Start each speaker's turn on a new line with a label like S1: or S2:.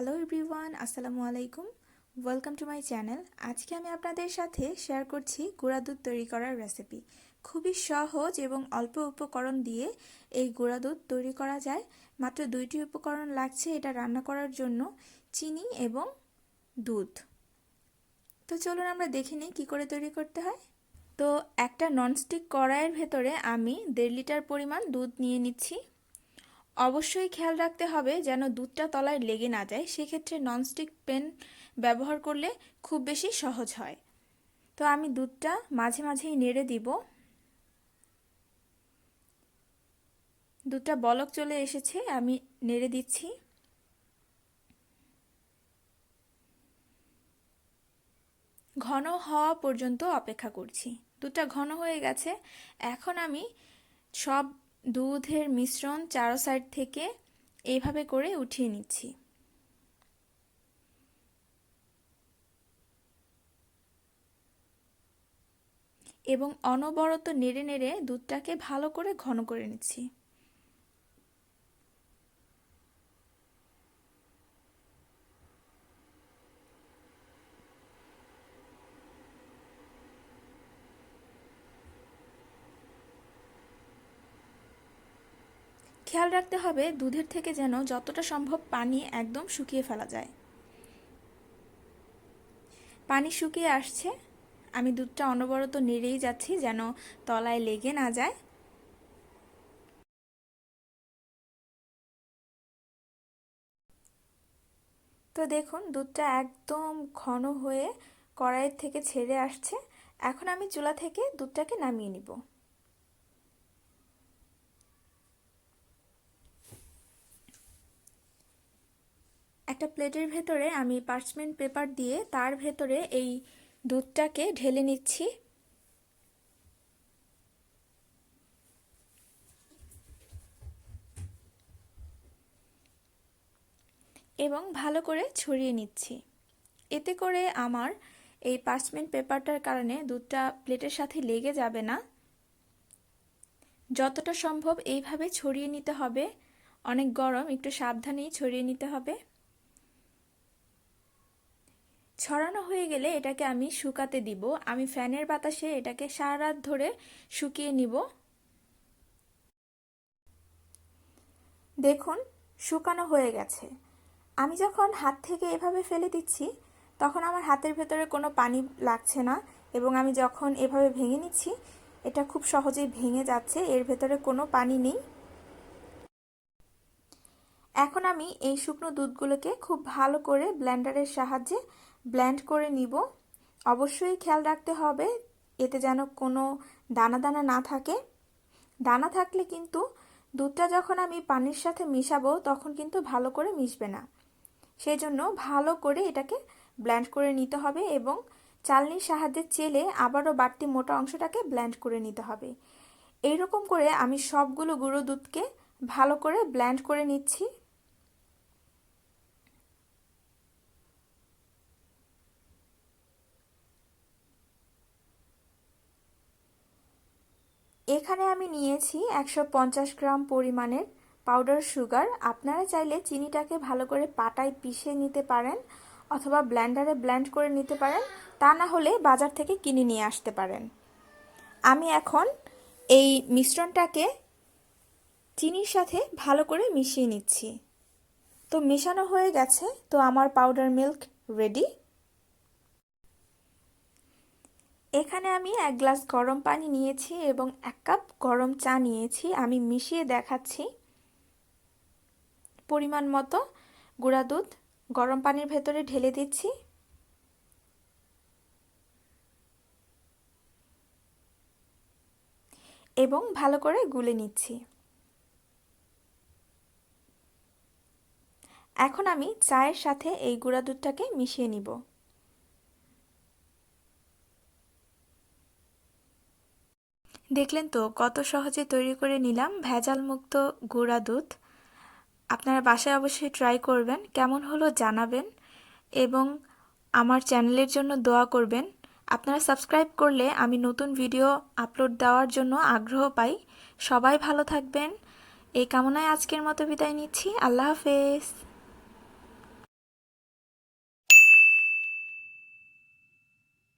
S1: Hello everyone আসসালামু আলাইকুম welcome to my channel আজকে আমি আপনাদের সাথে শেয়ার করছি গুঁড়া দুধ তৈরি করার রেসিপি খুবই সহজ এবং অল্প উপকরণ দিয়ে এই গুঁড়া দুধ তৈরি করা যায়। মাত্র দুইটি উপকরণ লাগছে এটা রান্না করার জন্য, চিনি এবং দুধ। তো চলুন আমরা দেখে নিই কী করে তৈরি করতে হয়। তো একটা ননস্টিক কড়াইয়ের ভেতরে আমি দেড় লিটার পরিমাণ দুধ নিয়ে নিচ্ছি। অবশ্যই খেয়াল রাখতে হবে যেন দুধটা তলায় লেগে না যায়। সেক্ষেত্রে ননস্টিক পেন ব্যবহার করলে খুব বেশি সহজ হয়। তো আমি দুধটা মাঝে মাঝেই নেড়ে দিব। দুধটা বলক চলে এসেছে, আমি নেড়ে দিচ্ছি। ঘন হওয়া পর্যন্ত অপেক্ষা করছি। দুধটা ঘন হয়ে গেছে। এখন আমি সব দুধের মিশ্রণ চারো সাইড থেকে এইভাবে করে উঠিয়ে নিচ্ছি। এবং অনবরত নেড়ে নেড়ে দুধটাকে ভালো করে ঘন করে নিচ্ছি। খেয়াল রাখতে হবে দুধের থেকে যেন যতটা সম্ভব পানি একদম শুকিয়ে ফেলা যায়। পানি শুকিয়ে আসছে। আমি দুধটা অনবরত নেড়েই যাচ্ছি যেন তলায় লেগে না যায়। তো দেখুন, দুধটা একদম ঘন হয়ে কড়াইয়ের থেকে ছেড়ে আসছে। এখন আমি চুলা থেকে দুধটাকে নামিয়ে নিব। একটা প্লেটের ভেতরে আমি পার্চমেন্ট পেপার দিয়ে তার ভেতরে এই দুধটাকে ঢেলে নিচ্ছি। এবং ভালো করে ছড়িয়ে নিচ্ছি। এতে করে আমার এই পার্চমেন্ট পেপারটার কারণে দুধটা প্লেটের সাথে লেগে যাবে না। যতটা সম্ভব এইভাবে ছড়িয়ে নিতে হবে। অনেক গরম, একটু সাবধানেই ছড়িয়ে নিতে হবে। ছড়ানো হয়ে গেলে এটাকে আমি শুকাতে দিব। আমি ফ্যানের বাতাসে এটাকে সারা রাত ধরে শুকিয়ে নিব। দেখুন, শুকানো হয়ে গেছে। আমি যখন হাত থেকে এভাবে ফেলে দিচ্ছি, তখন আমার হাতের ভেতরে কোনো পানি লাগছে না এবং আমি যখন এভাবে ভেঙে নিচ্ছি, এটা খুব সহজেই ভেঙে যাচ্ছে, এর ভেতরে কোনো পানি নেই। এখন আমি এই শুকনো দুধগুলোকে খুব ভালো করে ব্লেন্ডারের সাহায্যে ব্লেন্ড করে নিব। অবশ্যই খেয়াল রাখতে হবে, এতে যেন কোনো দানা দানা না থাকে। দানা থাকলে কিন্তু দুধটা যখন আমি পানির সাথে মিশাবো, তখন কিন্তু ভালো করে মিশবে না। সেই জন্য ভালো করে এটাকে ব্ল্যান্ড করে নিতে হবে এবং চালনির সাহায্যে চেলে আবারও বাড়তি মোটা অংশটাকে ব্ল্যান্ড করে নিতে হবে। এইরকম করে আমি সবগুলো গুঁড়ো দুধকে ভালো করে ব্ল্যান্ড করে নিচ্ছি। এখানে আমি নিয়েছি একশো পঞ্চাশ গ্রাম পরিমাণের পাউডার সুগার আপনারা চাইলে চিনিটাকে ভালো করে পাটায় পিষে নিতে পারেন অথবা ব্ল্যান্ডারে ব্ল্যান্ড করে নিতে পারেন। তা না হলে বাজার থেকে কিনে নিয়ে আসতে পারেন। আমি এখন এই মিশ্রণটাকে চিনির সাথে ভালো করে মিশিয়ে নিচ্ছি। তো মেশানো হয়ে গেছে। তো আমার পাউডার মিল্ক রেডি এখানে আমি এক গ্লাস গরম পানি নিয়েছি এবং এক কাপ গরম চা নিয়েছি। আমি মিশিয়ে দেখাচ্ছি। পরিমাণ মতো গুঁড়া দুধ গরম পানির ভেতরে ঢেলে দিচ্ছি। এবং ভালো করে গুলে নিচ্ছি। এখন আমি চায়ের সাথে এই গুঁড়া দুধটাকে মিশিয়ে নিব। দেখলেন তো কত সহজে তৈরি করে নিলাম ভেজাল মুক্ত গুঁড়া দুধ। আপনারা বাসায় অবশ্যই ট্রাই করবেন, কেমন হলো জানাবেন এবং আমার চ্যানেলের জন্য দোয়া করবেন। আপনারা সাবস্ক্রাইব করলে আমি নতুন ভিডিও আপলোড দেওয়ার জন্য আগ্রহ পাই। সবাই ভালো থাকবেন। এই কামনায় আজকের মতো বিদায় নিচ্ছি। আল্লাহ হাফেজ।